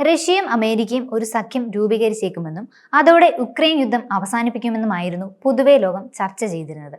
റഷ്യയും അമേരിക്കയും ഒരു സഖ്യം രൂപീകരിച്ചേക്കുമെന്നും അതോടെ ഉക്രൈൻ യുദ്ധം അവസാനിപ്പിക്കുമെന്നുമായിരുന്നു പൊതുവെ ലോകം ചർച്ച ചെയ്തിരുന്നത്.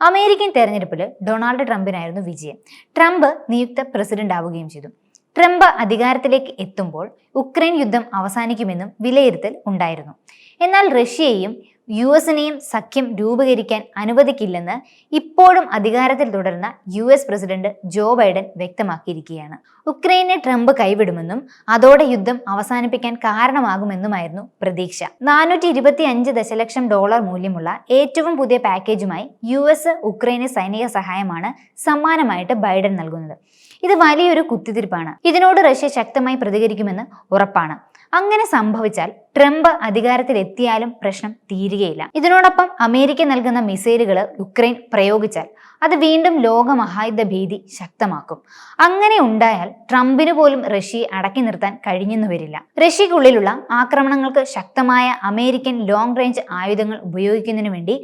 അമേരിക്കൻ തെരഞ്ഞെടുപ്പിൽ ഡൊണാൾഡ് ട്രംപിനായിരുന്നു വിജയം. ട്രംപ് നിയുക്ത പ്രസിഡന്റ് ആവുകയും ചെയ്തു. ട്രംപ് അധികാരത്തിലേക്ക് എത്തുമ്പോൾ ഉക്രൈൻ യുദ്ധം അവസാനിക്കുമെന്നും വിലയിരുത്തൽ ഉണ്ടായിരുന്നു. എന്നാൽ റഷ്യയെയും യു എസിനെയും സഖ്യം രൂപീകരിക്കാൻ അനുവദിക്കില്ലെന്ന് ഇപ്പോഴും അധികാരത്തിൽ തുടരുന്ന U S president Joe Biden വ്യക്തമാക്കിയിരിക്കുകയാണ്. ഉക്രൈനെ ട്രംപ് കൈവിടുമെന്നും അതോടെ യുദ്ധം അവസാനിപ്പിക്കാൻ കാരണമാകുമെന്നുമായിരുന്നു പ്രതീക്ഷ. നാനൂറ്റി ഇരുപത്തി അഞ്ച് ദശലക്ഷം ഡോളർ മൂല്യമുള്ള ഏറ്റവും പുതിയ പാക്കേജുമായി യു എസ് ഉക്രൈന് സൈനിക സഹായമാണ് സമ്മാനമായിട്ട് ബൈഡൻ നൽകുന്നത്. ഇത് വലിയൊരു കുത്തിത്തിരിപ്പാണ്. ഇതിനോട് റഷ്യ ശക്തമായി പ്രതികരിക്കുമെന്ന് ഉറപ്പാണ്. അങ്ങനെ സംഭവിച്ചാൽ ട്രംപ് അധികാരത്തിൽ എത്തിയാലും പ്രശ്നം തീരുകയില്ല. ഇതിനോടൊപ്പം അമേരിക്ക നൽകുന്ന മിസൈലുകൾ യുക്രൈൻ പ്രയോഗിച്ചാൽ അത് വീണ്ടും ലോകമഹായുദ്ധ ഭീതി ശക്തമാക്കും. അങ്ങനെ ഉണ്ടായാൽ ട്രംപിന് പോലും റഷ്യയെ അടക്കി നിർത്താൻ കഴിഞ്ഞെന്ന് വരില്ല. റഷ്യക്കുള്ളിലുള്ള ആക്രമണങ്ങൾക്ക് ശക്തമായ അമേരിക്കൻ ലോങ് റേഞ്ച് ആയുധങ്ങൾ ഉപയോഗിക്കുന്നതിന് വേണ്ടി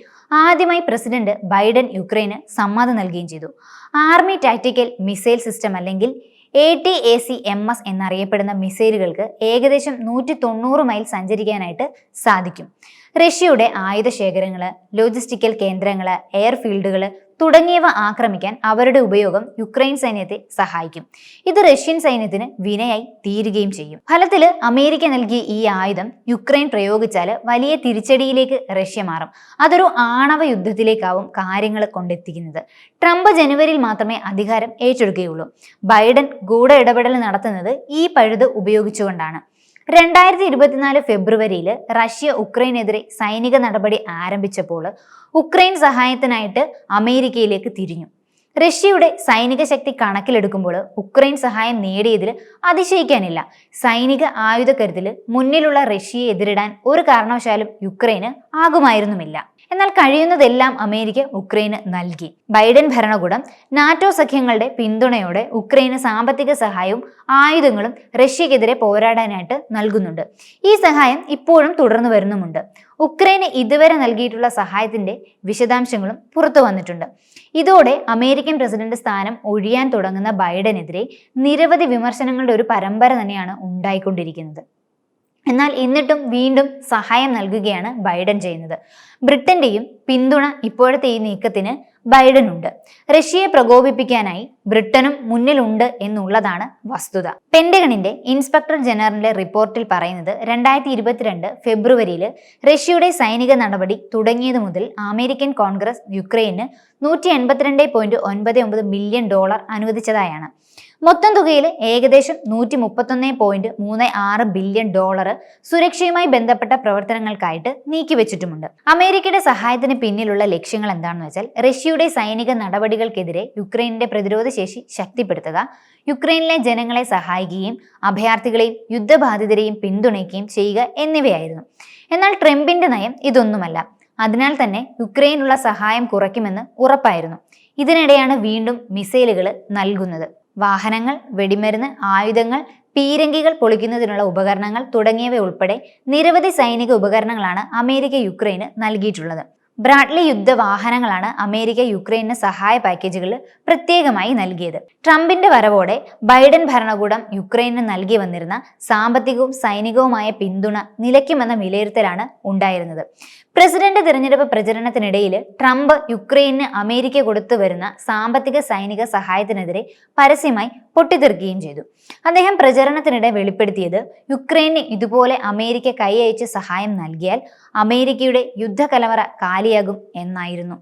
ആദ്യമായി പ്രസിഡന്റ് ബൈഡൻ യുക്രൈന് സമ്മതം നൽകുകയും ചെയ്തു. ആർമി ടാക്ടിക്കൽ മിസൈൽ സിസ്റ്റം അല്ലെങ്കിൽ A T A C M S എന്നറിയപ്പെടുന്ന മിസൈലുകൾക്ക് ഏകദേശം നൂറ്റി തൊണ്ണൂറ് മൈൽ സഞ്ചരിക്കാനായിട്ട് സാധിക്കും. റഷ്യയുടെ ആയുധ ശേഖരങ്ങൾ ലോജിസ്റ്റിക്കൽ കേന്ദ്രങ്ങൾ എയർഫീൽഡുകൾ തുടങ്ങിയവ ആക്രമിക്കാൻ അവരുടെ ഉപയോഗം യുക്രൈൻ സൈന്യത്തെ സഹായിക്കും. ഇത് റഷ്യൻ സൈന്യത്തിന് വിനയായി തീരുകയും ചെയ്യും. ഫലത്തിൽ അമേരിക്ക നൽകിയ ഈ ആയുധം യുക്രൈൻ പ്രയോഗിച്ചാൽ വലിയ തിരിച്ചടിയിലേക്ക് റഷ്യ മാറും. അതൊരു ആണവ യുദ്ധത്തിലേക്കാവും കാര്യങ്ങൾ കൊണ്ടെത്തിക്കുന്നത്. ട്രംപ് ജനുവരിയിൽ മാത്രമേ അധികാരം ഏറ്റെടുക്കുകയുള്ളൂ. ബൈഡൻ ഗൂഢ ഇടപെടൽ നടത്തുന്നത് ഈ പഴുത് ഉപയോഗിച്ചുകൊണ്ടാണ്. രണ്ടായിരത്തി ഇരുപത്തിനാല് ഫെബ്രുവരിയിൽ റഷ്യ ഉക്രൈനെതിരെ സൈനിക നടപടി ആരംഭിച്ചപ്പോൾ ഉക്രൈൻ സഹായത്തിനായിട്ട് അമേരിക്കയിലേക്ക് തിരിഞ്ഞു. റഷ്യയുടെ സൈനിക ശക്തി കണക്കിലെടുക്കുമ്പോൾ ഉക്രൈൻ സഹായം നേടിയതിൽ അതിശയിക്കാനില്ല. സൈനിക ആയുധക്കരുതിൽ മുന്നിലുള്ള റഷ്യയെ എതിരിടാൻ ഒരു കാരണവശാലും യുക്രൈന് ആകുമായിരുന്നുമില്ല. എന്നാൽ കഴിയുന്നതെല്ലാം അമേരിക്ക ഉക്രൈന് നൽകി. ബൈഡൻ ഭരണകൂടം നാറ്റോ സഖ്യങ്ങളുടെ പിന്തുണയോടെ ഉക്രൈന് സാമ്പത്തിക സഹായവും ആയുധങ്ങളും റഷ്യക്കെതിരെ പോരാടാനായിട്ട് നൽകുന്നുണ്ട്. ഈ സഹായം ഇപ്പോഴും തുടർന്നു വരുന്നുമുണ്ട്. ഉക്രൈന് ഇതുവരെ നൽകിയിട്ടുള്ള സഹായത്തിന്റെ വിശദാംശങ്ങളും പുറത്തു വന്നിട്ടുണ്ട്. ഇതോടെ അമേരിക്കൻ പ്രസിഡന്റ് സ്ഥാനം ഒഴിയാൻ തുടങ്ങുന്ന ബൈഡനെതിരെ നിരവധി വിമർശനങ്ങളുടെ ഒരു പരമ്പര തന്നെയാണ് ഉണ്ടായിക്കൊണ്ടിരിക്കുന്നത്. എന്നാൽ എന്നിട്ടും വീണ്ടും സഹായം നൽകുകയാണ് ബൈഡൻ ചെയ്യുന്നത്. ബ്രിട്ടന്റെയും പിന്തുണ ഇപ്പോഴത്തെ ഈ നീക്കത്തിന് ബൈഡൻ ഉണ്ട് റഷ്യയെ പ്രകോപിപ്പിക്കാനായി ബ്രിട്ടനും മുന്നിലുണ്ട് എന്നുള്ളതാണ് വസ്തുത. പെന്റഗണിന്റെ ഇൻസ്പെക്ടർ ജനറലിന്റെ റിപ്പോർട്ടിൽ പറയുന്നത് രണ്ടായിരത്തി ഇരുപത്തിരണ്ട് ഫെബ്രുവരിയിൽ റഷ്യയുടെ സൈനിക നടപടി തുടങ്ങിയത് മുതൽ അമേരിക്കൻ കോൺഗ്രസ് യുക്രൈന് നൂറ്റി എൺപത്തിരണ്ട് പോയിന്റ് ഒൻപത് ഒമ്പത് മില്യൺ ഡോളർ അനുവദിച്ചതായാണ്. മൊത്തം തുകയിൽ ഏകദേശം നൂറ്റി മുപ്പത്തൊന്ന് പോയിന്റ് മൂന്ന് ആറ് ബില്യൺ ഡോളർ സുരക്ഷയുമായി ബന്ധപ്പെട്ട പ്രവർത്തനങ്ങൾക്കായിട്ട് നീക്കിവെച്ചിട്ടുമുണ്ട് അമേരിക്കയുടെ സഹായത്തിന് പിന്നിലുള്ള ലക്ഷ്യങ്ങൾ എന്താണെന്ന് വെച്ചാൽ റഷ്യയുടെ സൈനിക നടപടികൾക്കെതിരെ യുക്രൈനിന്റെ പ്രതിരോധ ശേഷി ശക്തിപ്പെടുത്തുക യുക്രൈനിലെ ജനങ്ങളെ സഹായിക്കുകയും അഭയാർത്ഥികളെയും യുദ്ധബാധിതരെയും പിന്തുണയ്ക്കുകയും ചെയ്യുക എന്നിവയായിരുന്നു. എന്നാൽ ട്രംപിന്റെ നയം ഇതൊന്നുമല്ല. അതിനാൽ തന്നെ യുക്രൈനുള്ള സഹായം കുറയ്ക്കുമെന്ന് ഉറപ്പായിരുന്നു. ഇതിനിടെയാണ് വീണ്ടും മിസൈലുകൾ നൽകുന്നത്. വാഹനങ്ങൾ വെടിമരുന്ന് ആയുധങ്ങൾ പീരങ്കികൾ പൊളിക്കുന്നതിനുള്ള ഉപകരണങ്ങൾ തുടങ്ങിയവ ഉൾപ്പെടെ നിരവധി സൈനിക ഉപകരണങ്ങളാണ് അമേരിക്ക യുക്രൈന് നൽകിയിട്ടുള്ളത്. ബ്രാഡ്ലി യുദ്ധ വാഹനങ്ങളാണ് അമേരിക്ക യുക്രൈന് സഹായ പാക്കേജുകളിൽ പ്രത്യേകമായി നൽകിയത്. ട്രംപിന്റെ വരവോടെ ബൈഡൻ ഭരണകൂടം യുക്രൈന് നൽകി വന്നിരുന്ന സാമ്പത്തികവും സൈനികവുമായ പിന്തുണ നിലയ്ക്കുമെന്ന വിലയിരുത്തലാണ് ഉണ്ടായിരുന്നത്. പ്രസിഡന്റ് തിരഞ്ഞെടുപ്പ് പ്രചരണത്തിനിടയിൽ ട്രംപ് യുക്രൈന് അമേരിക്ക കൊടുത്തു വരുന്ന സാമ്പത്തിക സൈനിക സഹായത്തിനെതിരെ പരസ്യമായി പൊട്ടിത്തെറിക്കുകയും ചെയ്തു. അദ്ദേഹം പ്രചരണത്തിനിടെ വെളിപ്പെടുത്തിയത് യുക്രൈന് ഇതുപോലെ അമേരിക്ക കൈയയച്ച് സഹായം നൽകിയാൽ അമേരിക്കയുടെ യുദ്ധകലവറ കാലിയാകും എന്നായിരുന്നു.